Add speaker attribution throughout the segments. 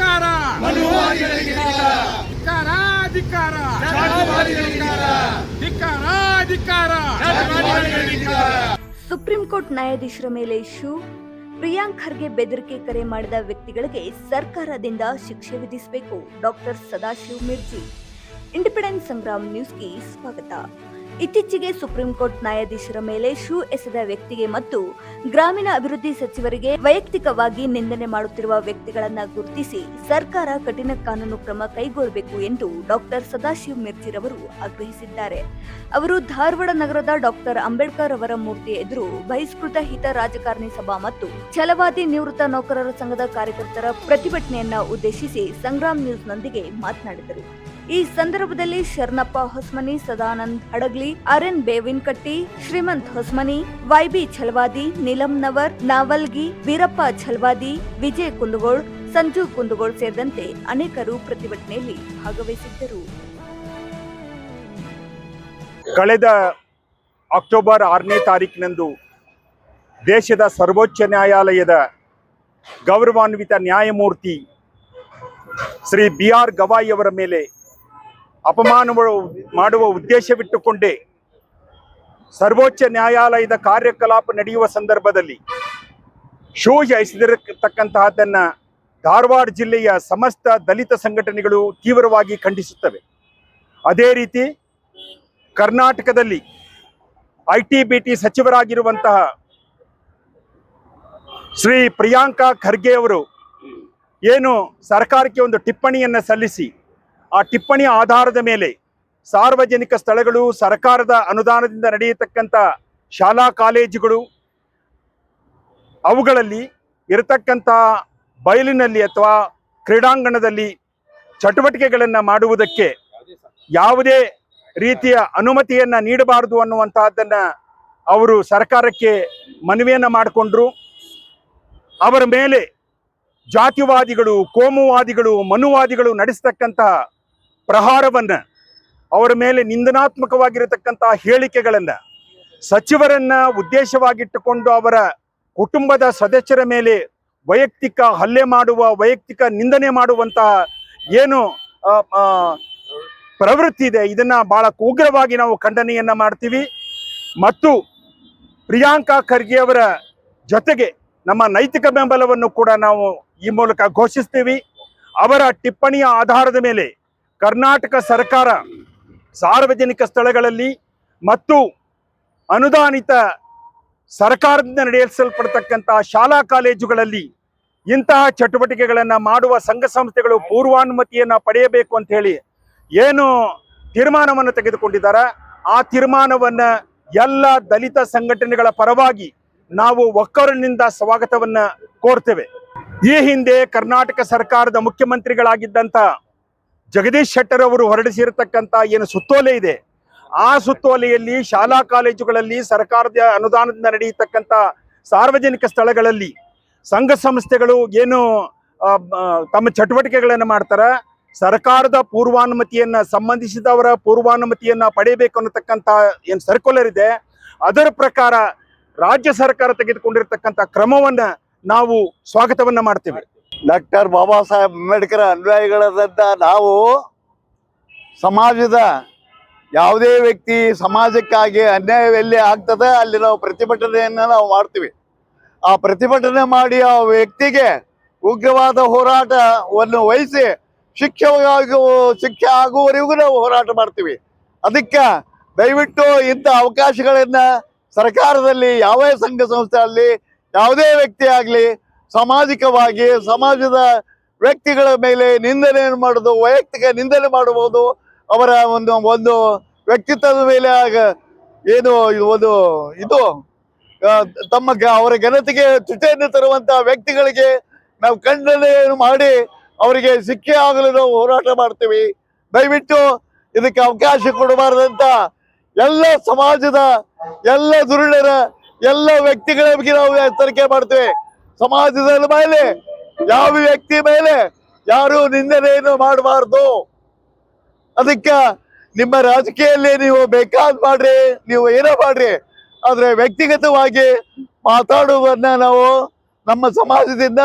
Speaker 1: ಧಿಕ್ಕಾರ ಧಿಕ್ಕಾರ ಧಿಕ್ಕಾರ ಧಿಕ್ಕಾರ ಧಿಕ್ಕಾರ
Speaker 2: ಸುಪ್ರೀಂ ಕೋರ್ಟ್ ನ್ಯಾಯಾಧೀಶರ ಮೇಲೆ ಶೂ ಪ್ರಿಯಾಂಕ್ ಖರ್ಗೆ ಬೆದರಿಕೆ ಕರೆ ಮಾಡಿದ ವ್ಯಕ್ತಿಗಳಿಗೆ ಸರ್ಕಾರದಿಂದ ಶಿಕ್ಷೆ ವಿಧಿಸಬೇಕು. ಡಾಕ್ಟರ್ ಸದಾಶಿವ್ ಮಿರ್ಜಿ. ಇಂಡಿಪೆಂಡೆನ್ಸ್ ಸಂಗ್ರಾಮ್ ನ್ಯೂಸ್ಗೆ ಸ್ವಾಗತ. ಇತ್ತೀಚೆಗೆ ಸುಪ್ರೀಂ ಕೋರ್ಟ್ ನ್ಯಾಯಾಧೀಶರ ಮೇಲೆ ಶೂ ಎಸೆದ ವ್ಯಕ್ತಿಗೆ ಮತ್ತು ಗ್ರಾಮೀಣ ಅಭಿವೃದ್ಧಿ ಸಚಿವರಿಗೆ ವೈಯಕ್ತಿಕವಾಗಿ ನಿಂದನೆ ಮಾಡುತ್ತಿರುವ ವ್ಯಕ್ತಿಗಳನ್ನು ಗುರುತಿಸಿ ಸರ್ಕಾರ ಕಠಿಣ ಕಾನೂನು ಕ್ರಮ ಕೈಗೊಳ್ಳಬೇಕು ಎಂದು ಡಾಕ್ಟರ್ ಸದಾಶಿವ್ ಮಿರ್ಜಿರವರು ಆಗ್ರಹಿಸಿದ್ದಾರೆ. ಅವರು ಧಾರವಾಡ ನಗರದ ಡಾಕ್ಟರ್ ಅಂಬೇಡ್ಕರ್ ಅವರ ಮೂರ್ತಿ ಎದುರು ಬಹಿಷ್ಕೃತ ಹಿತ ರಾಜಕಾರಣಿ ಸಭಾ ಮತ್ತು ಛಲವಾದಿ ನಿವೃತ್ತ ನೌಕರರ ಸಂಘದ ಕಾರ್ಯಕರ್ತರ ಪ್ರತಿಭಟನೆಯನ್ನು ಉದ್ದೇಶಿಸಿ ಸಂಗ್ರಾಮ್ ನ್ಯೂಸ್ನೊಂದಿಗೆ ಮಾತನಾಡಿದರು. ಈ ಸಂದರ್ಭದಲ್ಲಿ ಶರಣಪ್ಪ ಹೊಸ್ಮನಿ, ಸದಾನಂದ್ ಹಡಗ್ಲಿ ಅರನ್ ಬೇವಿನ್ ಬೇವಿನಕಟ್ಟಿ, ಶ್ರೀಮಂತ್ ಹೊಸ್ಮನಿ, ವೈಬಿ ಛಲವಾದಿ, ನೀಲಂ ನವರ್, ನಾವಲ್ಗಿ, ವೀರಪ್ಪ ಛಲವಾದಿ, ವಿಜಯ್ ಕುಂದಗೋಳ್, ಸಂಜು ಕುಂದಗೋಳ್ ಸೇರಿದಂತೆ ಅನೇಕರು ಪ್ರತಿಭಟನೆಯಲ್ಲಿ ಭಾಗವಹಿಸಿದ್ದರು.
Speaker 3: ಕಳೆದ ಅಕ್ಟೋಬರ್ ಆರನೇ ತಾರೀಕಿನಂದು ದೇಶದ ಸರ್ವೋಚ್ಚ ನ್ಯಾಯಾಲಯದ ಗೌರವಾನ್ವಿತ ನ್ಯಾಯಮೂರ್ತಿ ಶ್ರೀ ಬಿ ಆರ್ ಗವಾಯಿ ಅವರ ಮೇಲೆ ಅಪಮಾನ ಮಾಡುವ ಉದ್ದೇಶವಿಟ್ಟುಕೊಂಡೇ ಸರ್ವೋಚ್ಚ ನ್ಯಾಯಾಲಯದ ಕಾರ್ಯಕಲಾಪ ನಡೆಯುವ ಸಂದರ್ಭದಲ್ಲಿ ಶೂ ಜಯಿಸಿದಿರತಕ್ಕಂತಹದ್ದನ್ನ ಧಾರವಾಡ ಜಿಲ್ಲೆಯ ಸಮಸ್ತ ದಲಿತ ಸಂಘಟನೆಗಳು ತೀವ್ರವಾಗಿ ಖಂಡಿಸುತ್ತವೆ. ಅದೇ ರೀತಿ ಕರ್ನಾಟಕದಲ್ಲಿ ಐ ಟಿ ಬಿ ಸಚಿವರಾಗಿರುವಂತಹ ಶ್ರೀ ಪ್ರಿಯಾಂಕಾ ಖರ್ಗೆ ಅವರು ಏನು ಸರ್ಕಾರಕ್ಕೆ ಒಂದು ಟಿಪ್ಪಣಿಯನ್ನು ಸಲ್ಲಿಸಿ ಆ ಟಿಪ್ಪಣಿ ಆಧಾರದ ಮೇಲೆ ಸಾರ್ವಜನಿಕ ಸ್ಥಳಗಳು, ಸರ್ಕಾರದ ಅನುದಾನದಿಂದ ನಡೆಯತಕ್ಕಂಥ ಶಾಲಾ, ಕಾಲೇಜುಗಳು ಅವುಗಳಲ್ಲಿ ಇರತಕ್ಕಂಥ ಬಯಲಿನಲ್ಲಿ ಅಥವಾ ಕ್ರೀಡಾಂಗಣದಲ್ಲಿ ಚಟುವಟಿಕೆಗಳನ್ನು ಮಾಡುವುದಕ್ಕೆ ಯಾವುದೇ ರೀತಿಯ ಅನುಮತಿಯನ್ನ ನೀಡಬಾರದು ಅನ್ನುವಂತಹದ್ದನ್ನು ಅವರು ಸರ್ಕಾರಕ್ಕೆ ಮನವಿಯನ್ನ ಮಾಡಿಕೊಂಡ್ರು. ಅವರ ಮೇಲೆ ಜಾತಿವಾದಿಗಳು, ಕೋಮುವಾದಿಗಳು, ಮನುವಾದಿಗಳು ನಡೆಸ್ತಕ್ಕಂತಹ ಪ್ರಹಾರವನ್ನ, ಅವರ ಮೇಲೆ ನಿಂದನಾತ್ಮಕವಾಗಿರತಕ್ಕಂತಹ ಹೇಳಿಕೆಗಳನ್ನ ಸಚಿವರನ್ನ ಉದ್ದೇಶವಾಗಿಟ್ಟುಕೊಂಡು ಅವರ ಕುಟುಂಬದ ಸದಸ್ಯರ ಮೇಲೆ ವೈಯಕ್ತಿಕ ಹಲ್ಲೆ ಮಾಡುವ, ವೈಯಕ್ತಿಕ ನಿಂದನೆ ಮಾಡುವಂತಹ ಏನು ಪ್ರವೃತ್ತಿ ಇದೆ. ಇದನ್ನ ಬಹಳ ಉಗ್ರವಾಗಿ ನಾವು ಖಂಡನೆಯನ್ನ ಮಾಡ್ತೀವಿ. ಮತ್ತು ಪ್ರಿಯಾಂಕಾ ಖರ್ಗೆ ಅವರ ಜೊತೆಗೆ ನಮ್ಮ ನೈತಿಕ ಬೆಂಬಲವನ್ನು ಕೂಡ ನಾವು ಈ ಮೂಲಕ ಘೋಷಿಸ್ತೀವಿ. ಅವರ ಟಿಪ್ಪಣಿಯ ಆಧಾರದ ಮೇಲೆ ಕರ್ನಾಟಕ ಸರ್ಕಾರ ಸಾರ್ವಜನಿಕ ಸ್ಥಳಗಳಲ್ಲಿ ಮತ್ತು ಅನುದಾನಿತ ಸರ್ಕಾರದಿಂದ ನಡೆಸಲ್ಪಡ್ತಕ್ಕಂತಹ ಶಾಲಾ ಕಾಲೇಜುಗಳಲ್ಲಿ ಇಂತಹ ಚಟುವಟಿಕೆಗಳನ್ನು ಮಾಡುವ ಸಂಘ ಸಂಸ್ಥೆಗಳು ಪೂರ್ವಾನುಮತಿಯನ್ನು ಪಡೆಯಬೇಕು ಅಂತ ಹೇಳಿ ಏನು ತೀರ್ಮಾನವನ್ನು ತೆಗೆದುಕೊಂಡಿದ್ದಾರೆ. ಆ ತೀರ್ಮಾನವನ್ನು ಎಲ್ಲ ದಲಿತ ಸಂಘಟನೆಗಳ ಪರವಾಗಿ ನಾವು ಒಕ್ಕರಿನಿಂದ ಸ್ವಾಗತವನ್ನು ಕೋರ್ತೇವೆ. ಈ ಹಿಂದೆ ಕರ್ನಾಟಕ ಸರ್ಕಾರದ ಮುಖ್ಯಮಂತ್ರಿಗಳಾಗಿದ್ದಂತ ಜಗದೀಶ್ ಶೆಟ್ಟರ್ ಅವರು ಹೊರಡಿಸಿರತಕ್ಕಂತ ಏನು ಸುತ್ತೋಲೆ ಇದೆ, ಆ ಸುತ್ತೋಲೆಯಲ್ಲಿ ಶಾಲಾ ಕಾಲೇಜುಗಳಲ್ಲಿ ಸರ್ಕಾರದ ಅನುದಾನದಿಂದ ನಡೆಯತಕ್ಕಂತ ಸಾರ್ವಜನಿಕ ಸ್ಥಳಗಳಲ್ಲಿ ಸಂಘ ಸಂಸ್ಥೆಗಳು ಏನು ತಮ್ಮ ಚಟುವಟಿಕೆಗಳನ್ನು ಮಾಡ್ತಾರ, ಸರ್ಕಾರದ ಪೂರ್ವಾನುಮತಿಯನ್ನ ಸಂಬಂಧಿಸಿದವರ ಪೂರ್ವಾನುಮತಿಯನ್ನ ಪಡೆಯಬೇಕು ಅನ್ನತಕ್ಕಂಥ ಏನು ಸರ್ಕ್ಯುಲರ್ ಇದೆ, ಅದರ ಪ್ರಕಾರ ರಾಜ್ಯ ಸರ್ಕಾರ ತೆಗೆದುಕೊಂಡಿರ್ತಕ್ಕಂಥ ಕ್ರಮವನ್ನ ನಾವು ಸ್ವಾಗತವನ್ನ ಮಾಡ್ತೇವೆ.
Speaker 4: ಡಾಕ್ಟರ್ ಬಾಬಾ ಸಾಹೇಬ್ ಅಂಬೇಡ್ಕರ್ ಅನ್ವಯಗಳಾದಂಥ ನಾವು ಸಮಾಜದ ಯಾವುದೇ ವ್ಯಕ್ತಿ ಸಮಾಜಕ್ಕಾಗಿ ಅನ್ಯಾಯವೆಲ್ಲಿ ಆಗ್ತದೆ ಅಲ್ಲಿ ನಾವು ಪ್ರತಿಭಟನೆಯನ್ನು ನಾವು ಮಾಡ್ತೀವಿ. ಆ ಪ್ರತಿಭಟನೆ ಮಾಡಿ ಆ ವ್ಯಕ್ತಿಗೆ ಉಗ್ರವಾದ ಹೋರಾಟವನ್ನು ವಹಿಸಿ ಶಿಕ್ಷೆ ಶಿಕ್ಷೆ ಆಗುವವರೆಗೂ ನಾವು ಹೋರಾಟ ಮಾಡ್ತೀವಿ. ಅದಕ್ಕೆ ದಯವಿಟ್ಟು ಇಂಥ ಅವಕಾಶಗಳನ್ನು ಸರ್ಕಾರದಲ್ಲಿ, ಯಾವ ಸಂಘ ಸಂಸ್ಥೆ ಆಗಲಿ ಯಾವುದೇ ವ್ಯಕ್ತಿ ಆಗಲಿ ಸಾಮಾಜಿಕವಾಗಿ ಸಮಾಜದ ವ್ಯಕ್ತಿಗಳ ಮೇಲೆ ನಿಂದನೆಯನ್ನು ಮಾಡೋದು ವೈಯಕ್ತಿಕ ನಿಂದನೆ ಮಾಡಬಹುದು ಅವರ ಒಂದು ಒಂದು ವ್ಯಕ್ತಿತ್ವದ ಮೇಲೆ ಆಗ ಏನು ಒಂದು ಇದು ತಮ್ಮ ಅವರ ಘನತೆಗೆ ತುಟಿಯನ್ನು ತರುವಂತಹ ವ್ಯಕ್ತಿಗಳಿಗೆ ನಾವು ಖಂಡನೆಯನ್ನು ಮಾಡಿ ಅವರಿಗೆ ಸಿಕ್ಕಿ ಆಗಲು ನಾವು ಹೋರಾಟ ಮಾಡ್ತೀವಿ. ದಯವಿಟ್ಟು ಇದಕ್ಕೆ ಅವಕಾಶ ಕೊಡಬಾರದಂತ ಎಲ್ಲ ಸಮಾಜದ ಎಲ್ಲ ದುರುಳರ ಎಲ್ಲ ವ್ಯಕ್ತಿಗಳ ಬಗ್ಗೆ ನಾವು ಎಚ್ಚರಿಕೆ ಮಾಡ್ತೇವೆ. ಸಮಾಜದ ಮೇಲೆ, ಯಾವ ವ್ಯಕ್ತಿ ಮೇಲೆ ಯಾರು ನಿಂದನೆಯನ್ನು ಮಾಡಬಾರ್ದು. ಅದಕ್ಕೆ ನಿಮ್ಮ ರಾಜಕೀಯಲ್ಲಿ ನೀವು ಬೇಕಾದ್ ಮಾಡ್ರಿ, ನೀವು ಏನೋ ಮಾಡ್ರಿ. ಆದ್ರೆ ವ್ಯಕ್ತಿಗತವಾಗಿ ಮಾತಾಡುವುದನ್ನ ನಾವು ನಮ್ಮ ಸಮಾಜದಿಂದ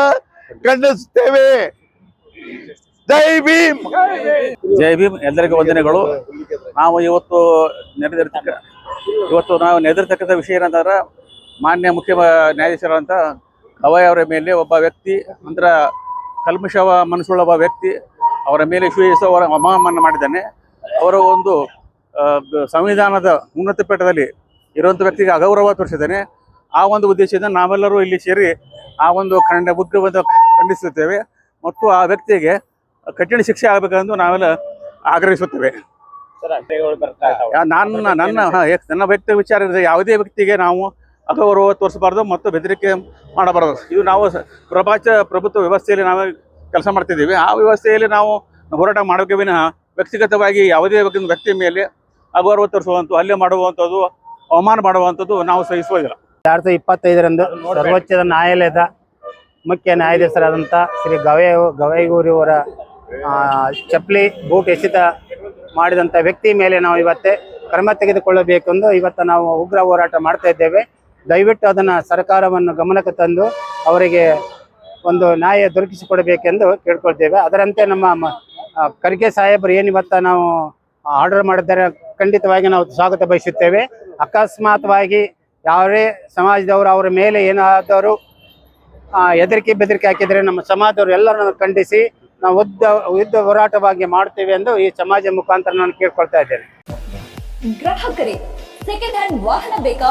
Speaker 4: ಖಂಡಿಸುತ್ತೇವೆ. ಜೈ ಭೀಮ್!
Speaker 5: ಜೈ ಭೀಮ್. ಎಲ್ಲರಿಗೂ ವಂದನೆಗಳು. ನಾವು ಇವತ್ತು ನೆರೆದಿರ್ತಕ್ಕ ಇವತ್ತು ನಾವು ನೆರೆದಿರ್ತಕ್ಕಂಥ ವಿಷಯ ಏನಂದ್ರೆ ಮಾನ್ಯ ಮುಖ್ಯ ನ್ಯಾಯಾಧೀಶರಂತ ಗವಾಯಿ ಅವರ ಮೇಲೆ ಒಬ್ಬ ವ್ಯಕ್ತಿ ಅಂದ್ರೆ ಕಲ್ಮಶವ ಮನಸ್ಸುಳ್ಳ ಒಬ್ಬ ವ್ಯಕ್ತಿ ಅವರ ಮೇಲೆ ಶೂಯಿಸೋ ಅವರ ಮಾಡಿದ್ದಾನೆ. ಅವರ ಒಂದು ಸಂವಿಧಾನದ ಉನ್ನತ ಪೀಠದಲ್ಲಿ ಇರುವಂಥ ವ್ಯಕ್ತಿಗೆ ಅಗೌರವ ತೋರಿಸಿದ್ದಾನೆ. ಆ ಒಂದು ಉದ್ದೇಶದಿಂದ ನಾವೆಲ್ಲರೂ ಇಲ್ಲಿ ಸೇರಿ ಆ ಒಂದು ಖಂಡ ಉಗ್ರವಾದ ಖಂಡಿಸುತ್ತೇವೆ ಮತ್ತು ಆ ವ್ಯಕ್ತಿಗೆ ಕಠಿಣ ಶಿಕ್ಷೆ ಆಗಬೇಕೆಂದು ನಾವೆಲ್ಲ ಆಗ್ರಹಿಸುತ್ತೇವೆ. ಯಾ- ನನ್ನ ನನ್ನ ವ್ಯಕ್ತಿ ವಿಚಾರ ಯಾವುದೇ ವ್ಯಕ್ತಿಗೆ ನಾವು ಅಗೌರವ ತೋರಿಸಬಾರ್ದು ಮತ್ತು ಬೆದರಿಕೆ ಮಾಡಬಾರದು. ಇದು ನಾವು ಪ್ರಪಂಚ ಪ್ರಭುತ್ವ ವ್ಯವಸ್ಥೆಯಲ್ಲಿ ನಾವು ಕೆಲಸ ಮಾಡ್ತಿದ್ದೀವಿ. ಆ ವ್ಯವಸ್ಥೆಯಲ್ಲಿ ನಾವು ಹೋರಾಟ ಮಾಡೋಕೆ ವಿನಃ ವ್ಯಕ್ತಿಗತವಾಗಿ ಯಾವುದೇ ವ್ಯಕ್ತಿ ವ್ಯಕ್ತಿ ಮೇಲೆ ಅಗೌರವ ತೋರಿಸುವಂಥ ಹಲ್ಲೆ ಮಾಡುವಂಥದ್ದು, ಅವಮಾನ ಮಾಡುವಂಥದ್ದು ನಾವು ಸಹಿಸುವುದಿಲ್ಲ.
Speaker 6: ಎರಡು ಸಾವಿರದ ಇಪ್ಪತ್ತೈದರಂದು ಸರ್ವೋಚ್ಚ ನ್ಯಾಯಾಲಯದ ಮುಖ್ಯ ನ್ಯಾಯಾಧೀಶರಾದಂಥ ಶ್ರೀ ಗವೈ ಗವೈಗೂರಿಯವರ ಚಪ್ಪಲಿ ಬೂಟ್ ಎಸಿತ ಮಾಡಿದಂಥ ವ್ಯಕ್ತಿ ಮೇಲೆ ನಾವು ಇವತ್ತೇ ಕ್ರಮ ತೆಗೆದುಕೊಳ್ಳಬೇಕೆಂದು ಇವತ್ತು ನಾವು ಉಗ್ರ ಹೋರಾಟ ಮಾಡ್ತಾ ಇದ್ದೇವೆ. ದಯವಿಟ್ಟು ಅದನ್ನು ಸರ್ಕಾರವನ್ನು ಗಮನಕ್ಕೆ ತಂದು ಅವರಿಗೆ ಒಂದು ನ್ಯಾಯ ದೊರಕಿಸಿಕೊಡಬೇಕೆಂದು ಕೇಳ್ಕೊಳ್ತೇವೆ. ಅದರಂತೆ ನಮ್ಮ ಖರ್ಗೆ ಸಾಹೇಬರು ಏನು ಇವತ್ತು ನಾವು ಆರ್ಡರ್ ಮಾಡಿದ್ದಾರೆ, ಖಂಡಿತವಾಗಿ ನಾವು ಸ್ವಾಗತ ಬಯಸುತ್ತೇವೆ. ಅಕಸ್ಮಾತ್ವಾಗಿ ಯಾವೇ ಸಮಾಜದವರು ಅವರ ಮೇಲೆ ಏನಾದರೂ ಹೆದರಿಕೆ ಬೆದರಿಕೆ ಹಾಕಿದರೆ ನಮ್ಮ ಸಮಾಜದವರು ಎಲ್ಲರನ್ನು ಖಂಡಿಸಿ ನಾವು ಉದ್ದ ಉದ್ದ ಹೋರಾಟವಾಗಿ ಮಾಡ್ತೇವೆ ಎಂದು ಈ ಸಮಾಜ ಮುಖಾಂತರ ನಾನು ಕೇಳ್ಕೊಳ್ತಾ ಇದ್ದೇನೆ.
Speaker 7: ಗ್ರಾಹಕರೇ ಸೆಕೆಂಡ್ ಹ್ಯಾಂಡ್ ವಾಹನ ಬೇಕಾ?